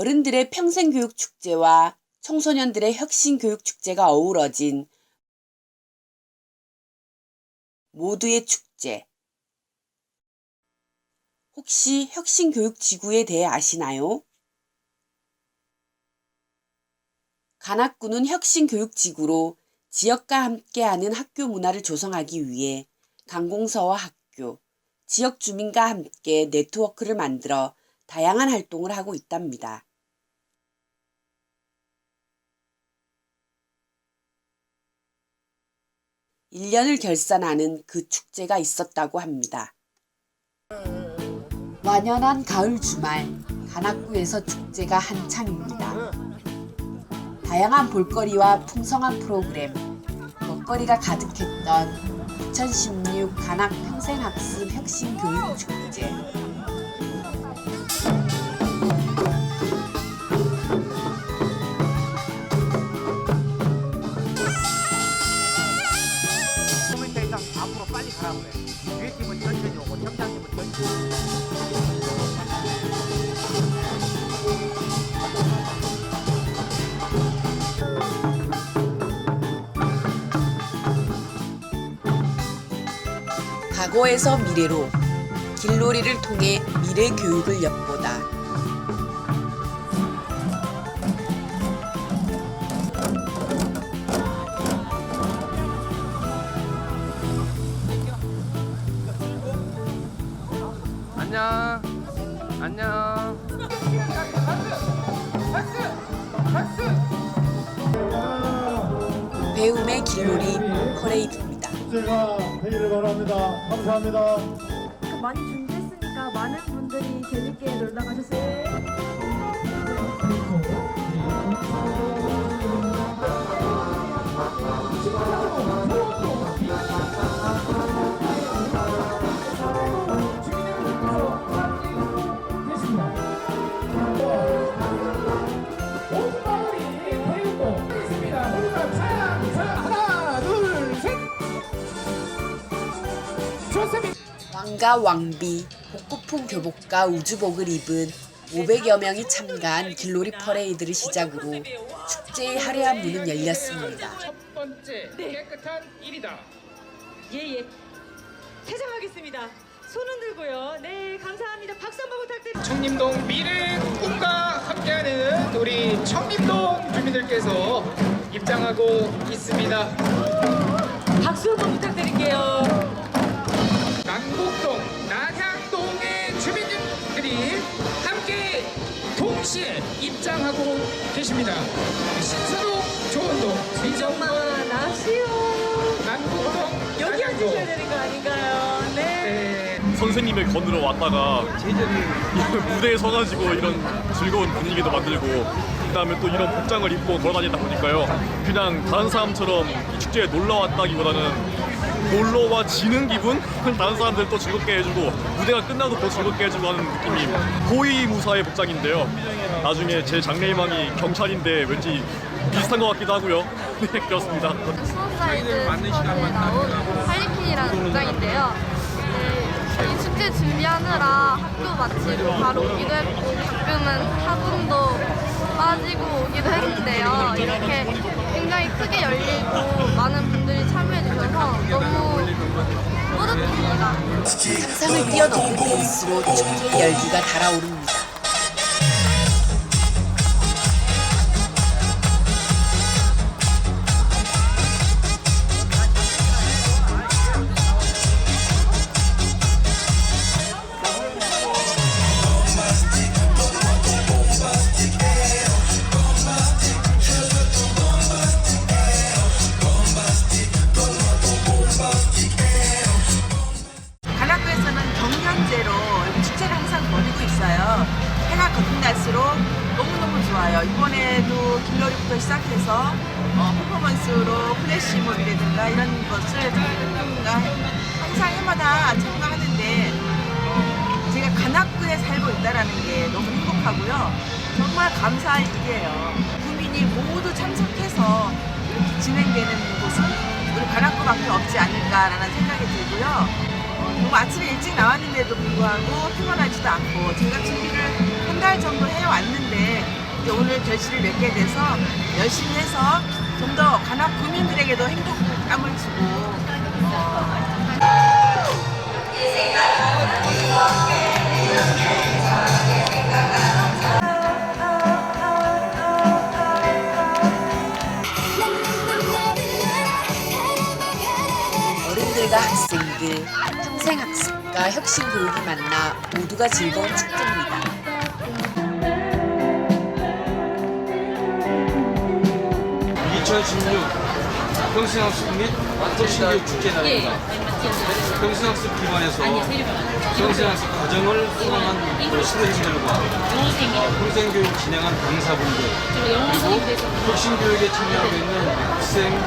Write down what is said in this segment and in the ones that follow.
어른들의 평생교육 축제와 청소년들의 혁신교육 축제가 어우러진 모두의 축제. 혹시 혁신교육지구에 대해 아시나요? 간악구는 혁신교육지구로 지역과 함께하는 학교 문화를 조성하기 위해 관공서와 학교, 지역 주민과 함께 네트워크를 만들어 다양한 활동을 하고 있답니다. 1년을 결산하는 그 축제가 있었다고 합니다. 완연한 가을 주말, 관악구에서 축제가 한창입니다. 다양한 볼거리와 풍성한 프로그램, 먹거리가 가득했던 2016 관악 평생학습 혁신교육축제. 과거에서 미래로 길놀이를 통해 미래 교육을 엿보다. 안녕. 안녕. 배움의 길놀이 퍼레이드입니다. 되기를 바랍니다. 감사합니다. 많이 준비했으니까 많은 분들이 재밌게 놀다 가셨으면 왕과 왕비, 복고풍 교복과 우주복을 입은 500여 명이 참가한 길놀이 퍼레이드를 시작으로 축제의 화려한 문은 열렸습니다. 첫 번째 깨끗한 일이다. 예예. 퇴장하겠습니다. 손 흔들고요. 네, 감사합니다. 박수 한번 부탁드립니다. 청림동 미래 꿈과 함께하는 우리 청림동 주민들께서 입장하고 있습니다. 박수 한번 부탁드릴게요. 남북동, 남향동의 주민들이 함께 동시에 입장하고 계십니다. 신선동, 조원동, 민정동, 아쉬워. 남북동, 여기 앉으셔야. 되는 거 아닌가요? 네. 네, 선생님을 거느러 왔다가 무대에 서가지고 이런 즐거운 분위기도 만들고 그다음에 또 이런 복장을 입고 걸어다니다 보니까요 그냥 다른 사람처럼 이 축제에 놀러 왔다기보다는 놀러와 지는 기분? 다른 사람들 또 즐겁게 해주고 무대가 끝나도 더 즐겁게 해주고 하는 느낌이 호위무사의 복장인데요 나중에 제 장래희망이 경찰인데 왠지 비슷한 것 같기도 하고요 네 그렇습니다 수업사이드 나온 할리퀸이라는 복장인데요. 네, 이 축제 준비하느라 학교 마치고 바로 오기도 했고 가끔은 학원도 빠지고 오기도 했는데요. 이렇게 굉장히 크게 열리고 많은 분들이 참여해 주셔서 너무 뿌듯합니다. 상상을 뛰어넘는 페이스로 축제의 열기가 달아오릅니다. 날수록 너무너무 좋아요. 이번에도 길놀이부터 시작해서 어, 퍼포먼스로 플래시몹이라든가 이런 것을 저희가 항상 해마다 참가하는데 어, 제가 관악구에 살고 있다는 게 너무 행복하고요. 정말 감사할 일이에요. 국민이 모두 참석해서 이렇게 진행되는 곳은 우리 관악구밖에 없지 않을까라는 생각이 들고요. 너무 아침에 일찍 나왔는데도 불구하고 피곤하지도 않고 제가 준비를 한한달 정도 해왔는데 이제 오늘 결실을 맺게 돼서 열심히 해서 좀더 관악 구민들에게도 행복감을 주고 어른들과 학생들, 평생학습과 혁신교육이 만나 모두가 즐거운 축제입니다. 2016 평생학습 및 혁신교육 축제 날입니다. 평생학습 기관에서 평생학습 과정을 수강한 그 수료생들과 평생교육 진행한 강사분들 그리고 혁신교육에 참여하고 있는 학생,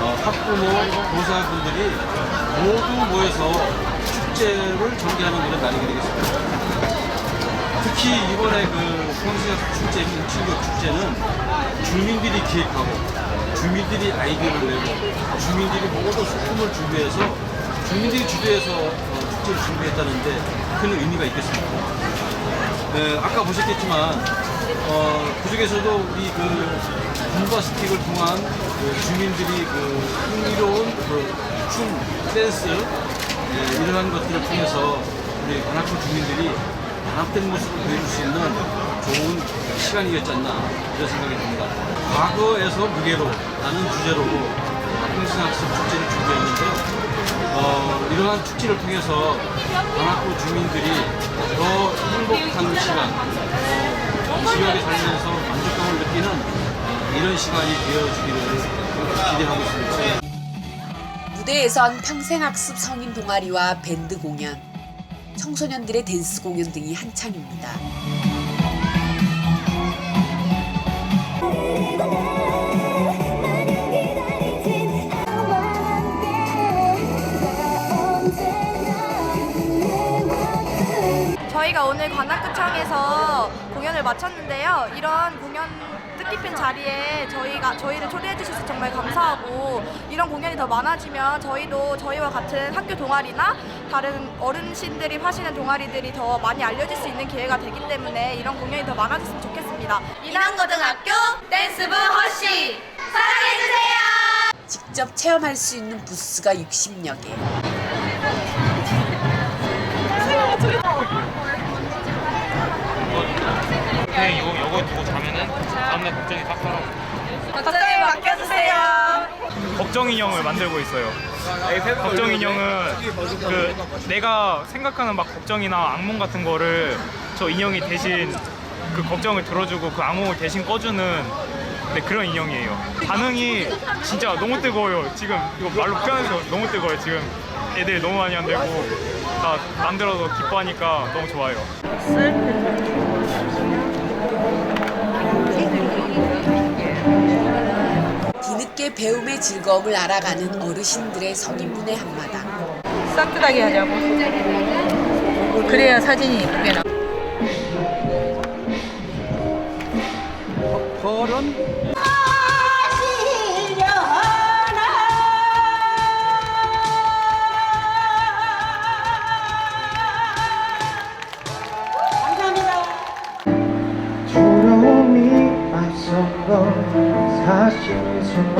어, 학부모, 교사분들이 모두 모여서 축제를 전개하는 이런 날이 되겠습니다. 특히 이번에 그 평생학습 축제, 혁신교육 축제는 주민들이 기획하고 주민들이 아이디어를 내고 주민들이 모두 소품을 준비해서 주민들이 주도해서 어, 축제를 준비했다는데 큰 의미가 있겠습니다. 네, 아까 보셨겠지만 어, 그 중에서도 우리 그 분바스틱을 통한 그 주민들이 그 흥미로운 그 춤, 댄스 예, 이러한 것들을 통해서 우리 관악구 주민들이 단합된 모습을 보여줄 수 있는 좋은 시간이었지 않나 이런 생각이 듭니다. 과거에서 무게로 라는 주제로 평신학습 축제를 준비했는데요. 어, 이러한 축제를 통해서 관악구 주민들이 더 행복한 시간, 어, 이 지역에 살면서 만족감을 느끼는 어, 이런 시간이 되어주기를 기대하고 있습니다. 무대에선 평생학습 성인 동아리와 밴드 공연, 청소년들의 댄스 공연 등이 한창입니다. 저희가 오늘 관악구청에서 공연을 마쳤는데요. 이런 공연 뜻깊은 자리에 저희가 저희를 초대해 주셔서 정말 감사하고 이런 공연이 더 많아지면 저희도 저희와 같은 학교 동아리나 다른 어르신들이 하시는 동아리들이 더 많이 알려질 수 있는 기회가 되기 때문에 이런 공연이 더 많아졌으면 좋겠습니다. 인왕고등학교 댄스부 허쉬 사랑해주세요. 직접 체험할 수 있는 부스가 60여 개. 그냥 이거 이거 두고 자면은 다음날 걱정이 딱 사라고. 걱정에 맡겨주세요. 걱정 인형을 만들고 있어요. 걱정 인형은 그 내가 생각하는 막 걱정이나 악몽 같은 거를 저 인형이 대신 그 걱정을 들어주고 그 악몽을 대신 꺼주는 네, 그런 인형이에요. 반응이 진짜 너무 뜨거워요. 지금 이거 말로 표현해서 너무 뜨거워요. 지금 애들이 너무 많이 만들고 다 만들어서 기뻐하니까 너무 좋아요. 뒤늦게 배움의 즐거움을 알아가는 어르신들의 성인분의 한마당. 싹두다기 하자고. 그래야 사진이 예쁘게 나. 두 사실이지만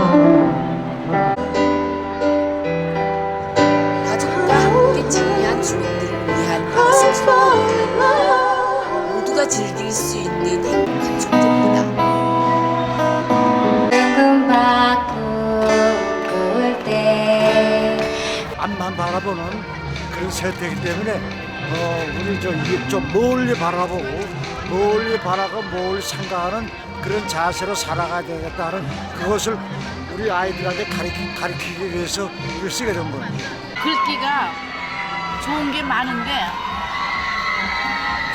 가족과 함께 참여한 주민들을 위한 학습소입니다. 모두가 즐길 수 있는 행복한 축제입니다. 바라보는 그런 세태이기 때문에 어, 우리 좀, 이- 좀 멀리 바라보고 멀리 바라고 멀리 생각하는 그런 자세로 살아가야 되겠다는 그것을 우리 아이들한테 가르치, 가르치기 위해서 이걸 쓰게 된 거예요. 글귀가 좋은 게 많은데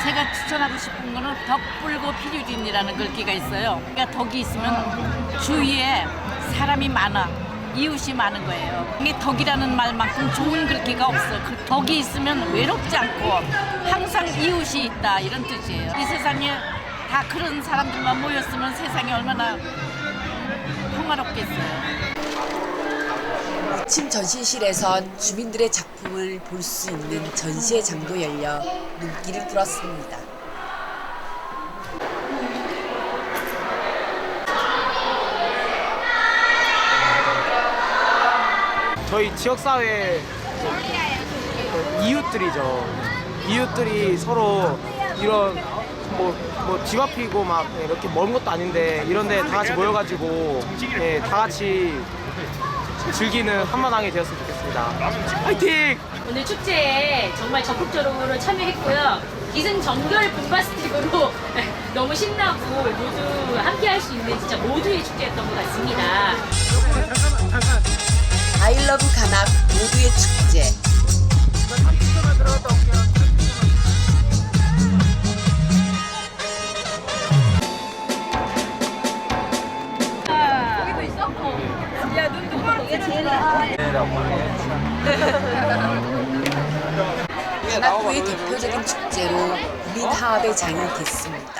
제가 추천하고 싶은 거는 덕불고 필유진이라는 글귀가 있어요. 그러니까 덕이 있으면 주위에 사람이 많아. 이웃이 많은 거예요. 이게 덕이라는 말만큼 좋은 글귀가 없어. 그 덕이 있으면 외롭지 않고 항상 이웃이 있다 이런 뜻이에요. 이 세상에 다 그런 사람들만 모였으면 세상이 얼마나 평화롭겠어요. 아침 전시실에선 주민들의 작품을 볼 수 있는 전시회 장도 열려 눈길을 끌었습니다. 저희 지역사회 이웃들이죠. 이웃들이 서로 이런 뭐, 뭐 뒤바피고 막 이렇게 먼 것도 아닌데 이런데 다 같이 모여가지고 예, 다 같이 즐기는 한마당이 되었으면 좋겠습니다. 화이팅! 오늘 축제에 정말 적극적으로 참여했고요. 기승전결 분바스틱으로 너무 신나고 모두 함께 할 수 있는 진짜 모두의 축제였던 것 같습니다. 아이러브 가락 모두의 축제. 관악구의 대표적인 축제로 국민 하합의 장이 됐습니다.